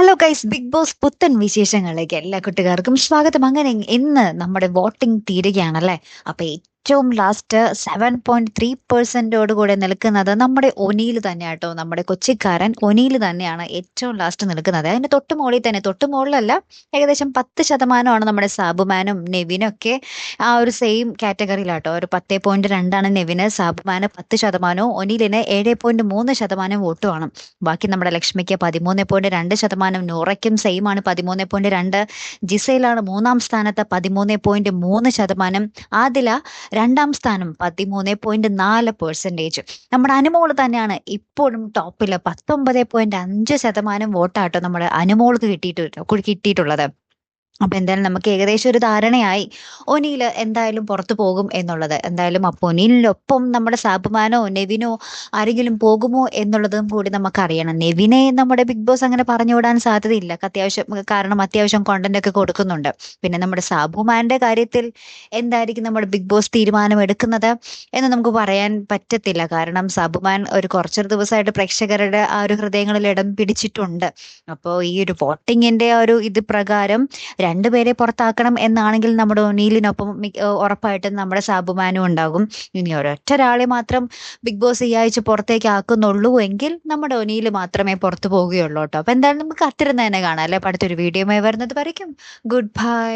Hello guys big boss പുത്തൻ വിശേഷങ്ങളിലേക്ക് എല്ലാ കുട്ടികാർക്കും സ്വാഗതം. അങ്ങനെ ഇന്ന് നമ്മുടെ വോട്ടിംഗ് തീരുകയാണല്ലേ? അപ്പൊ ഏറ്റവും ലാസ്റ്റ് സെവൻ പോയിന്റ് ത്രീ പെർസെന്റോട് കൂടെ നിൽക്കുന്നത് നമ്മുടെ ഒനിയിൽ തന്നെ കേട്ടോ നമ്മുടെ കൊച്ചിക്കാരൻ ഒനിയിൽ തന്നെയാണ് ഏറ്റവും ലാസ്റ്റ് നിൽക്കുന്നത്. അതിന് തൊട്ട് മുകളിൽ തന്നെ തൊട്ട് മുകളിലല്ല ഏകദേശം പത്ത് ശതമാനമാണ് നമ്മുടെ സാബുമാനും നെവിനും ഒക്കെ ആ ഒരു സെയിം കാറ്റഗറിയിലാട്ടോ ഒരു പത്തേ പോയിന്റ് രണ്ടാണ് നെവിന് സാബുമാന് പത്ത് ശതമാനവും ഒനിലിന് ഏഴ് പോയിന്റ് മൂന്ന് ശതമാനം വോട്ടുമാണ് ബാക്കി നമ്മുടെ ലക്ഷ്മിക്ക് പതിമൂന്ന് പോയിന്റ് രണ്ട് ശതമാനം നൂറയ്ക്കും സെയിം ആണ് പതിമൂന്ന് പോയിന്റ് രണ്ട്. ജിസയിലാണ് മൂന്നാം സ്ഥാനത്ത് പതിമൂന്ന് പോയിന്റ് മൂന്ന് ശതമാനം. ആദില രണ്ടാം സ്ഥാനം പതിമൂന്ന് പോയിന്റ് നാല് പെർസെന്റേജ് നമ്മുടെ അനുമോൾ തന്നെയാണ് ഇപ്പോഴും ടോപ്പിൽ പത്തൊമ്പത് പോയിന്റ് അഞ്ച് ശതമാനം വോട്ടാട്ടോ നമ്മുടെ അനുമോൾക്ക് കിട്ടിയിട്ട് കിട്ടിയിട്ടുള്ളത്. അപ്പൊ എന്തായാലും നമുക്ക് ഏകദേശം ഒരു ധാരണയായി. ഒനിയിൽ എന്തായാലും പുറത്തു പോകും എന്നുള്ളത്. എന്തായാലും അപ്പൊ ഒനിയിലൊപ്പം നമ്മുടെ സാബുമാനോ നെവിനോ ആരെങ്കിലും പോകുമോ എന്നുള്ളതും കൂടി നമുക്കറിയണം. നെവിനെ നമ്മുടെ ബിഗ് ബോസ് അങ്ങനെ പറഞ്ഞു വിടാൻ സാധ്യതയില്ല. അത്യാവശ്യം കാരണം അത്യാവശ്യം കോണ്ടന്റ് ഒക്കെ കൊടുക്കുന്നുണ്ട്. പിന്നെ നമ്മുടെ സാബുമാന്റെ കാര്യത്തിൽ എന്തായിരിക്കും നമ്മുടെ ബിഗ് ബോസ് തീരുമാനം എടുക്കുന്നത് എന്ന് നമുക്ക് പറയാൻ പറ്റത്തില്ല. കാരണം സാബുമാൻ ഒരു കുറച്ചൊരു ദിവസമായിട്ട് പ്രേക്ഷകരുടെ ആ ഒരു ഹൃദയങ്ങളിൽ ഇടം പിടിച്ചിട്ടുണ്ട്. അപ്പോൾ ഈ ഒരു വോട്ടിങ്ങിന്റെ ആ ഒരു ഇത് പ്രകാരം രണ്ടുപേരെ പുറത്താക്കണം എന്നാണെങ്കിൽ നമ്മുടെ ഒനീലിനൊപ്പം ഉറപ്പായിട്ടും നമ്മുടെ സാബുമാനും ഉണ്ടാകും. ഇനി ഒരൊറ്റ ഒരാളെ മാത്രം ബിഗ് ബോസ് ഈ ആഴ്ച പുറത്തേക്ക് ആക്കുന്നുള്ളൂ എങ്കിൽ നമ്മുടെ ഒനീൽ മാത്രമേ പുറത്തു പോവുകയുള്ളൂ കേട്ടോ. അപ്പൊ എന്തായാലും നമുക്ക് അത്തിരുന്ന് തന്നെ കാണാം അല്ലെ? അടുത്തൊരു വീഡിയോയുമായി വരുന്നത് വരയ്ക്കും. Good bye